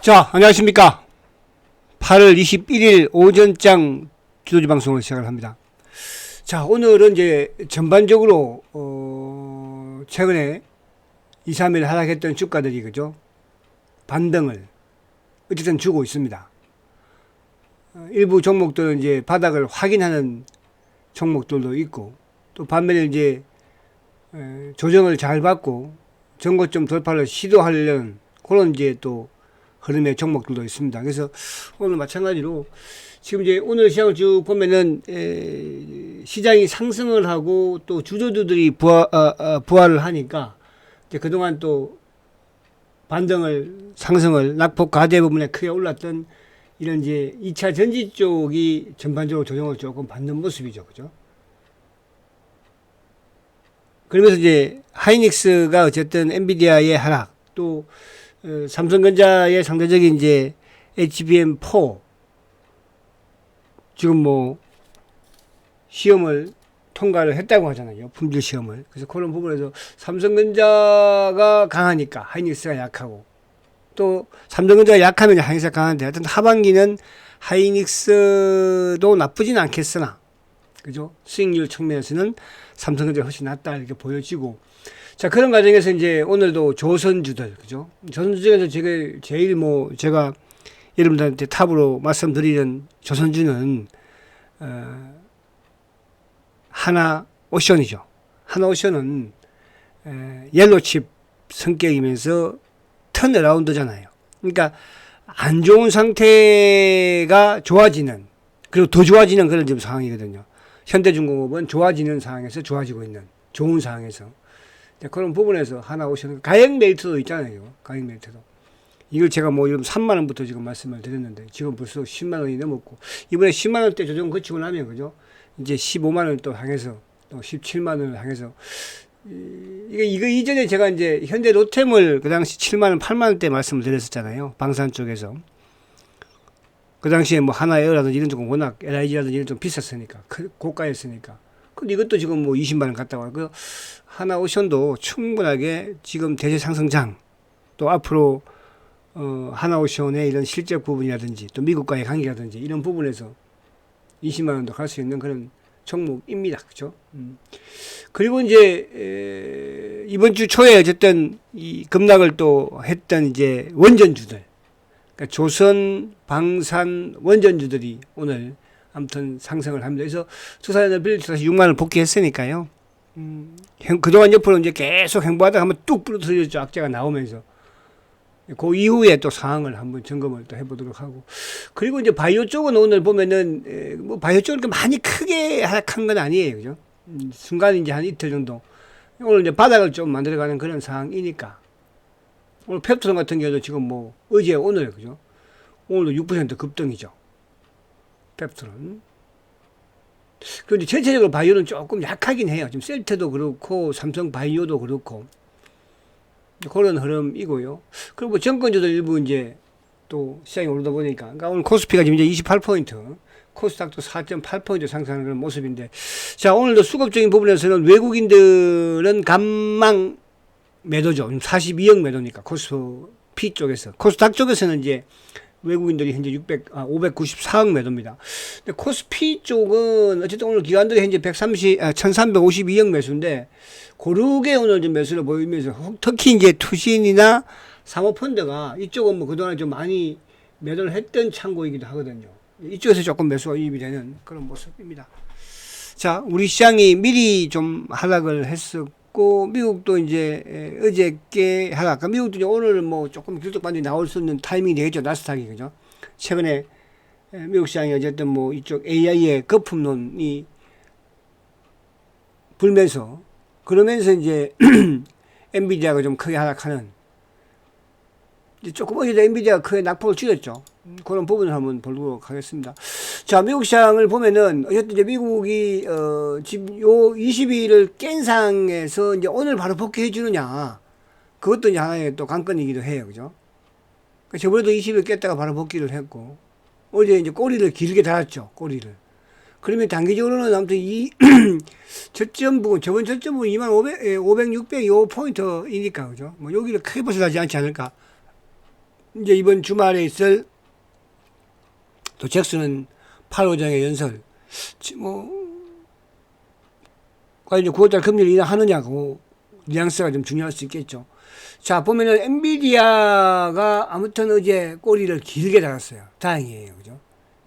자, 안녕하십니까. 8월 21일 오전장 주도지 방송을 시작을 합니다. 자, 오늘은 이제 전반적으로, 어, 최근에 2, 3일 하락했던 주가들이, 그죠? 반등을 어쨌든 주고 있습니다. 어, 일부 종목들은 이제 바닥을 확인하는 종목들도 있고, 또 반면에 이제, 에, 조정을 잘 받고, 전고점 돌파를 시도하려는 그런 이제 또 흐름의 종목들도 있습니다. 그래서 오늘 마찬가지로 지금 이제 오늘 시장을 쭉 보면은 에, 시장이 상승을 하고 또 주주들이 부하, 아, 아, 부활을 하니까 이제 그동안 또 반등을 상승을 낙폭 과대 부분에 크게 올랐던 이런 이제 2차 전지 쪽이 전반적으로 조정을 조금 받는 모습이죠. 그죠? 그러면서 이제 하이닉스가 어쨌든 엔비디아의 하락 또 어, 삼성전자의 상대적인 이제 HBM4 지금 뭐 시험을 통과를 했다고 하잖아요. 품질 시험을. 그래서 그런 부분에서 삼성전자가 강하니까 하이닉스가 약하고 또 삼성전자가 약하면 하이닉스가 강한데 하여튼 하반기는 하이닉스도 나쁘진 않겠으나 그죠? 수익률 측면에서는 삼성전자가 훨씬 낫다 이렇게 보여지고 자 그런 과정에서 이제 오늘도 조선주들 그죠? 조선주에서 제가 제일 뭐 제가 여러분들한테 탑으로 말씀드리는 조선주는 어, 하나 오션이죠. 하나 오션은 에, 옐로칩 성격이면서 턴어라운드잖아요. 그러니까 안 좋은 상태가 좋아지는 그리고 더 좋아지는 그런 지금 상황이거든요. 현대중공업은 좋아지는 상황에서 좋아지고 있는 좋은 상황에서 그런 부분에서 하나 오션 가격 메리트도 있잖아요. 가격 메리트도. 이걸 제가 뭐 지금 3만 원부터 지금 말씀을 드렸는데 지금 벌써 10만 원이 넘었고 이번에 10만 원대 조정 거치고 나면 그죠? 이제 15만 원을 또 향해서 또 17만 원을 향해서 이- 이게 이거 이전에 제가 이제 현대 로템을 그 당시 7만 원, 8만 원대 말씀을 드렸었잖아요. 방산 쪽에서. 그 당시에 뭐 하나 에어라든지 이런 쪽 워낙 LIG라든지 이런 좀 비쌌으니까 크- 고가였으니까. 근데 이것도 지금 뭐 20만 원 갔다고 하고 하나 오션도 충분하게 지금 대세 상승장 또 앞으로 어, 하나오션의 이런 실적 부분이라든지 또 미국과의 관계라든지 이런 부분에서 20만 원도 갈 수 있는 그런 종목입니다. 그죠? 음. 그리고 이제 에, 이번 주 초에 어쨌든 이 급락을 또 했던 이제 원전주들 그러니까 조선 방산 원전주들이 오늘 아무튼 상승을 합니다. 그래서 투자자들 빌리 다시 6만 원 복귀했으니까요. 음, 행- 그동안 옆으로 이제 계속 행보하다가 한번 뚝 부러뜨려져 악재가 나오면서 그 이후에 또 상황을 한번 점검을 또 해보도록 하고 그리고 이제 바이오 쪽은 오늘 보면은 에, 뭐 바이오 쪽은 많이 크게 하락한 건 아니에요, 그죠? 음, 순간 이제 한 이틀 정도 오늘 이제 바닥을 좀 만들어가는 그런 상황이니까 오늘 펩트론 같은 경우도 지금 뭐 어제 오늘 그죠? 오늘도 6% 급등이죠. 펩트론. 그런데 전체적으로 바이오는 조금 약하긴 해요. 지금 셀트도 그렇고 삼성 바이오도 그렇고 그런 흐름이고요. 그리고 뭐 정권주도 일부 이제 또 시장이 오르다 보니까 그러니까 오늘 코스피가 지금 이제 28포인트, 코스닥도 4.8포인트 상승하는 그런 모습인데 자 오늘도 수급적인 부분에서는 외국인들은 감망 매도죠. 42억 매도니까 코스피 쪽에서 코스닥 쪽에서는 이제 외국인들이 현재 600, 아, 594억 매도입니다. 근데 코스피 쪽은 어쨌든 오늘 기관들이 현재 130, 아, 1352억 매수인데 고르게 오늘 좀 매수를 보이면서 혹- 특히 이제 투신이나 사모펀드가 이쪽은 뭐 그동안 좀 많이 매도를 했던 창고이기도 하거든요. 이쪽에서 조금 매수가 유입이 되는 그런 모습입니다. 자, 우리 시장이 미리 좀 하락을 했었고, 미국도 이제 에, 어저께 그러니까 미국도 이제 오늘 뭐 조금 길쭉 반등이 나올 수 있는 타이밍이 되겠죠, 나스닥이, 그죠? 최근에 에, 미국 시장이 어쨌든 뭐 이쪽 AI의 거품론이 불면서, 그러면서 이제 엔비디아가 좀 크게 하락하는, 이제 조금 어제도 엔비디아가 크게 낙폭을 줄였죠. 음, 그런 부분을 한번 보도록 하겠습니다. 자, 미국 시장을 보면은, 어쨌든 이제 미국이, 어, 지금 요 22일을 깬 상황에서 이제 오늘 바로 복귀해 주느냐. 그것도 이제 하나의 또 관건이기도 해요. 그죠? 그 저번에도 20일 깼다가 바로 복귀를 했고, 어제 이제 꼬리를 길게 달았죠. 꼬리를. 그러면 단기적으로는 아무튼 이 저점 부분, 저번 저점 부분 2만 500, 500, 600, 요 포인트이니까, 그죠? 뭐 여기를 크게 벗어나지 않지 않을까. 이제 이번 주말에 있을 또 잭슨은 8호장의 연설 지- 뭐 과연 이제 9월달 금리를 인하하느냐고 뉘앙스가 좀 중요할 수 있겠죠. 자 보면은 엔비디아가 아무튼 어제 꼬리를 길게 달았어요. 다행이에요, 그죠?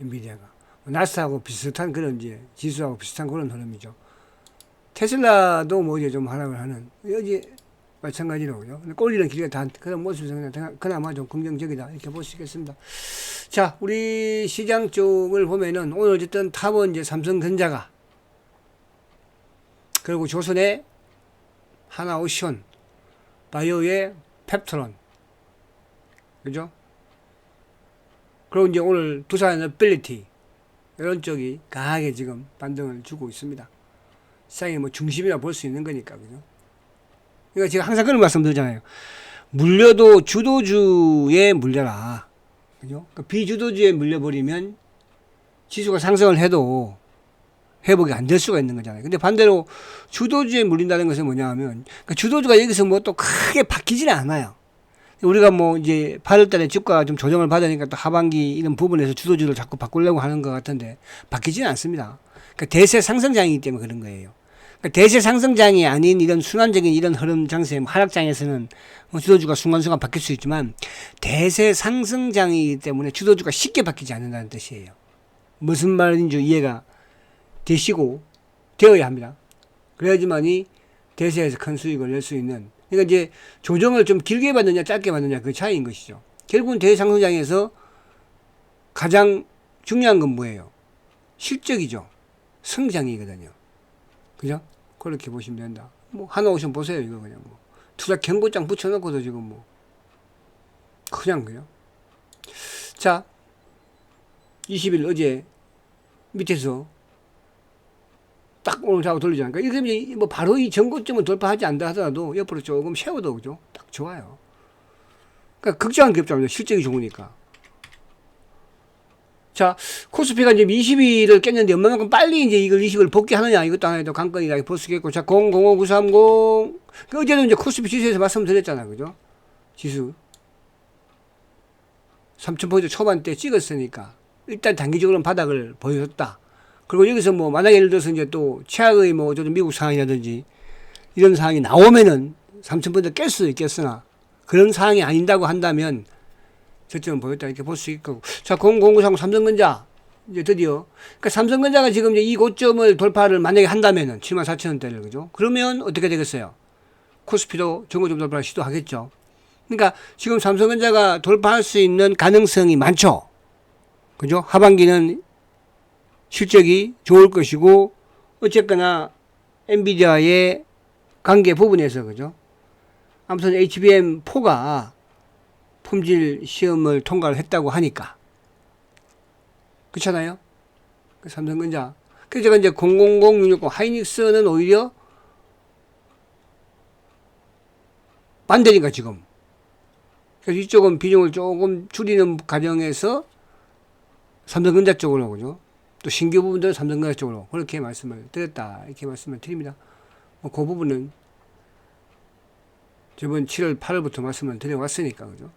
엔비디아가 나스하고 비슷한 그런 이제 지수하고 비슷한 그런 흐름이죠. 테슬라도 뭐 이제 좀 하락을 하는 여기 마찬가지로 그죠. 꼬리는 길게 단 그런 모습에서 그냥 다- 그나마 좀 긍정적이다 이렇게 볼 수 있겠습니다. 자, 우리 시장 쪽을 보면은 오늘 어쨌든 탑은 이제 삼성전자가 그리고 조선의 하나오션, 바이오의 펩트론, 그죠? 그리고 이제 오늘 두산 어빌리티 이런 쪽이 강하게 지금 반등을 주고 있습니다. 시장의 뭐 중심이라 볼 수 있는 거니까, 그죠? 그러니까 제가 항상 그런 말씀 드리잖아요. 물려도 주도주에 물려라. 그죠? 그러니까 비주도주에 물려버리면 지수가 상승을 해도 회복이 안 될 수가 있는 거잖아요. 근데 반대로 주도주에 물린다는 것은 뭐냐 하면 그러니까 주도주가 여기서 뭐 또 크게 바뀌지는 않아요. 우리가 뭐 이제 8월 달에 주가 좀 조정을 받으니까 또 하반기 이런 부분에서 주도주를 자꾸 바꾸려고 하는 것 같은데 바뀌지는 않습니다. 그러니까 대세 상승장이기 때문에 그런 거예요. 대세 상승장이 아닌 이런 순환적인 이런 흐름 장세 뭐 하락장에서는 뭐 주도주가 순간순간 바뀔 수 있지만 대세 상승장이기 때문에 주도주가 쉽게 바뀌지 않는다는 뜻이에요. 무슨 말인지 이해가 되시고 되어야 합니다. 그래야지만이 대세에서 큰 수익을 낼 수 있는 그러니까 이제 조정을 좀 길게 받느냐 짧게 받느냐 그 차이인 것이죠. 결국은 대상승장에서 가장 중요한 건 뭐예요? 실적이죠. 성장이거든요. 그죠? 그렇게 보시면 된다. 뭐 하나 오션 보세요 이거 그냥 뭐 투자 경고장 붙여놓고도 지금 뭐 그냥 그냥 자 20일 어제 밑에서 딱 오늘 잡아 돌리잖아요. 그러니까 이게 뭐 바로 이 전고점을 돌파하지 않다 하더라도 옆으로 조금 세워도 그죠? 딱 좋아요. 그러니까 극장한 기업자입니다. 실적이 좋으니까. 자, 코스피가 이제 20일을 깼는데 얼마만큼 빨리 이제 이걸 20을 복귀하느냐 이것도 하나의 또 관건이다 볼 수 있겠고 자, 005930 그 어제도 이제 코스피 지수에서 말씀드렸잖아요. 그죠? 지수 3,000포인트 초반대 찍었으니까 일단 단기적으로는 바닥을 보여줬다. 그리고 여기서 뭐 만약에 예를 들어서 이제 또 최악의 뭐 어떤 미국 상황이라든지 이런 상황이 나오면은 3,000포인트 깰 수도 있겠으나 그런 상황이 아닌다고 한다면 저점은 보였다 이렇게 볼 수 있고 자 0093 삼성전자 이제 드디어 그러니까 삼성전자가 지금 이제 이 고점을 돌파를 만약에 한다면은 7만 4천 원대를 그죠? 그러면 어떻게 되겠어요? 코스피도 정고점 돌파를 시도하겠죠. 그러니까 지금 삼성전자가 돌파할 수 있는 가능성이 많죠. 그죠? 하반기는 실적이 좋을 것이고 어쨌거나 엔비디아의 관계 부분에서 그죠? 아무튼 HBM4가 품질 시험을 통과를 했다고 하니까 그렇잖아요. 그 삼성전자. 그래서 제가 이제 000660 하이닉스는 오히려 반대니까 지금. 그래서 이쪽은 비중을 조금 줄이는 과정에서 삼성전자 쪽으로 그죠. 또 신규 부분들은 삼성전자 쪽으로 그렇게 말씀을 드렸다 이렇게 말씀을 드립니다. 뭐 그 부분은 저번 7월 8월부터 말씀을 드려왔으니까 그죠.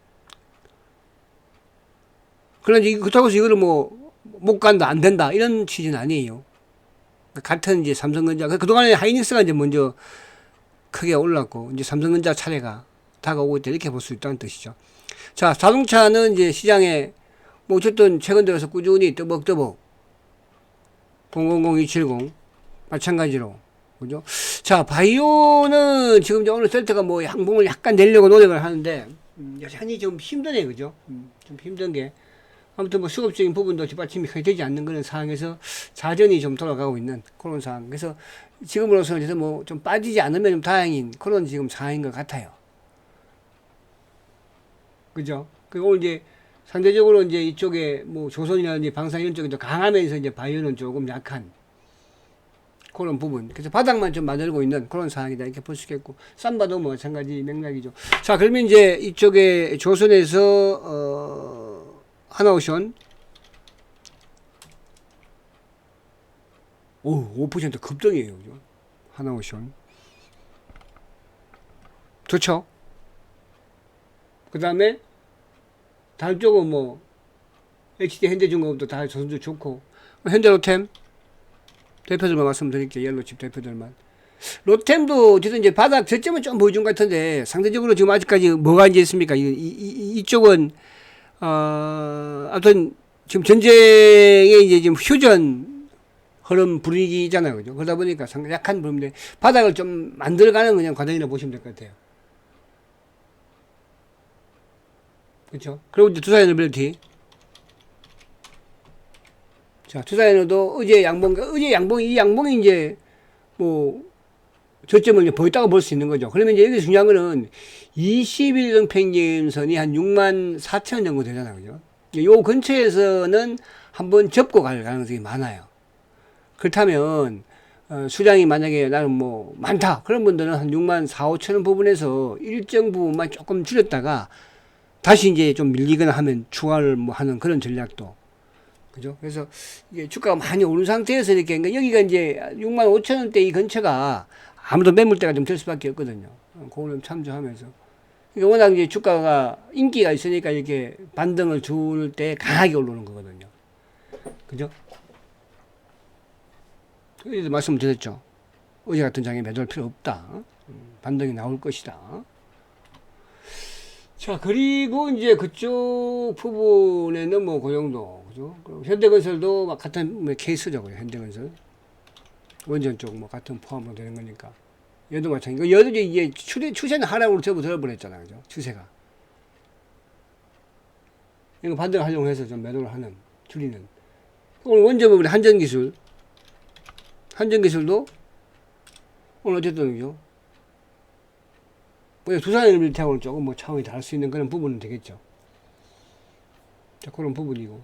그런데 그렇다고 해서 이거를 뭐 못 간다 안 된다 이런 취지는 아니에요. 같은 이제 삼성전자 그 그동안에 하이닉스가 이제 먼저 크게 올랐고 이제 삼성전자 차례가 다가오고 있다 이렇게 볼 수 있다는 뜻이죠. 자 자동차는 이제 시장에 뭐 어쨌든 최근 들어서 꾸준히 뜨벅뜨벅 000270 마찬가지로 그죠? 자 바이오는 지금 이제 오늘 셀트가 뭐 양봉을 약간 내려고 노력을 하는데 음, 여전히 좀 힘드네 그죠? 음, 좀 힘든 게 아무튼 뭐 수급적인 부분도 뒷받침이 거의 되지 않는 그런 상황에서 자전이 좀 돌아가고 있는 그런 상황. 그래서 지금으로서는 그래서 뭐좀 빠지지 않으면 좀 다행인 그런 지금 상황인 것 같아요. 그죠? 그리고 이제 상대적으로 이제 이쪽에 뭐 조선이라든지 방산 이런 쪽이 더 강하면서 이제 바이오는 조금 약한 그런 부분. 그래서 바닥만 좀 만들고 있는 그런 상황이다. 이렇게 볼 수 있겠고. 쌈바도 뭐 마찬가지 맥락이죠. 자, 그러면 이제 이쪽에 조선에서, 어, 하나오션. 오, 5% 급등이에요. 하나오션. 좋죠? 그 다음에 다른 쪽은 뭐 HD 현대중공업도 다 조선주 좋고 현대로템 대표들만 말씀드릴게요. 옐로칩 대표들만. 로템도 어쨌든 이제 바닥 저점은 좀 보여준 것 같은데 상대적으로 지금 아직까지 뭐가 이제 있습니까? 이, 이, 이- 이쪽은 어 아무튼 지금 전쟁의 이제 지금 휴전 흐름 분위기잖아요, 그죠? 그러다 보니까 상당히 약한 부분인데 바닥을 좀 만들어가는 그냥 과정이라 보시면 될 것 같아요. 그렇죠? 그리고 이제 투자 에너빌리티. 자, 투자 에너도 어제 양봉, 어제 양봉, 이 양봉이 이제 뭐 저점을 보였다고 볼 수 있는 거죠. 그러면 이제 여기 중요한 거는 21등 평균선이 한 6만 4천 정도 되잖아요. 그죠? 요 근처에서는 한번 접고 갈 가능성이 많아요. 그렇다면, 어, 수량이 만약에 나는 뭐 많다. 그런 분들은 한 6만 4, 5천 원 부분에서 일정 부분만 조금 줄였다가 다시 이제 좀 밀리거나 하면 추가를 뭐 하는 그런 전략도. 그죠? 그래서 이게 주가가 많이 오른 상태에서 이렇게, 그러니까 여기가 이제 6만 5천 원대 이 근처가 아무도 매물대가 좀 될 수밖에 없거든요. 어, 그걸 좀 참조하면서. 그러니까 워낙 이제 주가가 인기가 있으니까 이렇게 반등을 줄 때 강하게 올라오는 거거든요. 그죠? 그래서 말씀 드렸죠. 어제 같은 장에 매도할 필요 없다. 음, 반등이 나올 것이다. 자, 그리고 이제 그쪽 부분에는 뭐 그 정도, 그죠? 현대건설도 막 같은 뭐 케이스죠? 현대건설. 원전 쪽 뭐 같은 포함으로 되는 거니까. 얘도 마찬가지고, 얘도 이제 추세, 추세는 하락으로 접어 들어버렸잖아요, 그죠? 추세가. 이거 반대로 활용해서 좀 매도를 하는, 줄이는. 오늘 원전 부분에 한전 기술, 한전 기술도 오늘 어쨌든, 그죠? 뭐 두산을 밀타고는 조금 뭐 차원이 다를 수 있는 그런 부분은 되겠죠. 자, 그런 부분이고.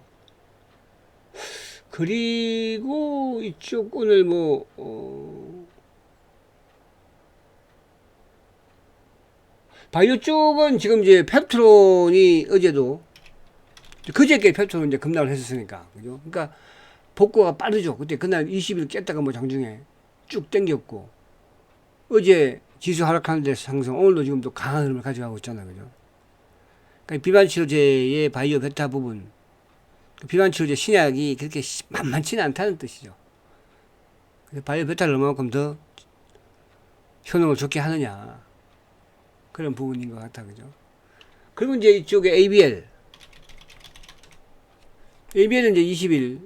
그리고 이쪽 오늘 뭐, 어, 바이오 쪽은 지금 이제 펩트론이 어제도 그저께 펩트론 이제 급락을 했었으니까. 그죠? 그러니까 복구가 빠르죠. 그때 그날 20일 깼다가 뭐 장중에 쭉 땡겼고. 어제 지수 하락하는 데서 상승, 오늘도 지금 또 강한 흐름을 가져가고 있잖아요. 그죠? 그러니까 비만치료제의 바이오 베타 부분, 그 비만 치료제 신약이 그렇게 시- 만만치는 않다는 뜻이죠. 바이오 베타를 얼마만큼 더 효능을 좋게 하느냐. 그런 부분인 것 같아. 그죠? 그리고 이제 이쪽에 ABL. ABL은 이제 20일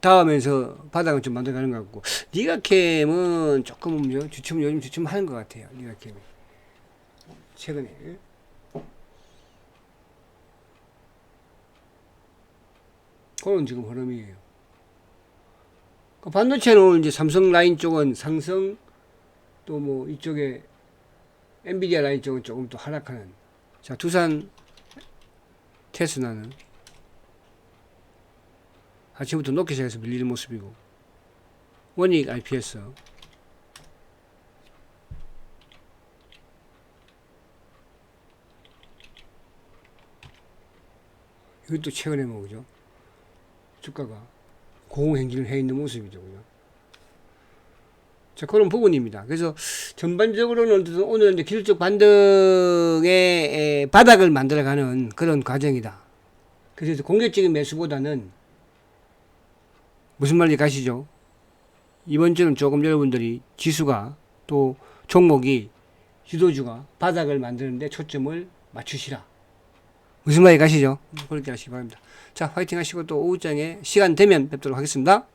다음에서 바닥을 좀 만들어가는 것 같고 니가캠은 조금 요- 주춤 요즘 주춤하는 것 같아요. 니가캠이 최근에 그런 지금 흐름이에요. 그 반도체는 이제 삼성 라인 쪽은 상승 또 뭐 이쪽에 엔비디아 라인 쪽은 조금 또 하락하는. 자 두산 테스나는 아침부터 높게 시작해서 밀리는 모습이고 원익 IPS 이것도 최근에 뭐 그죠 주가가 고공행진을 해 있는 모습이죠 그죠 자 그런 부분입니다 그래서 전반적으로는 오늘 이제 기술적 반등의 에, 바닥을 만들어가는 그런 과정이다 그래서 공격적인 매수보다는 무슨 말인지 가시죠? 이번 주는 조금 여러분들이 지수가 또 종목이 주도주가 바닥을 만드는데 초점을 맞추시라. 무슨 말인지 가시죠? 그렇게 하시기 바랍니다. 자, 화이팅 하시고 또 오후장에 시간 되면 뵙도록 하겠습니다.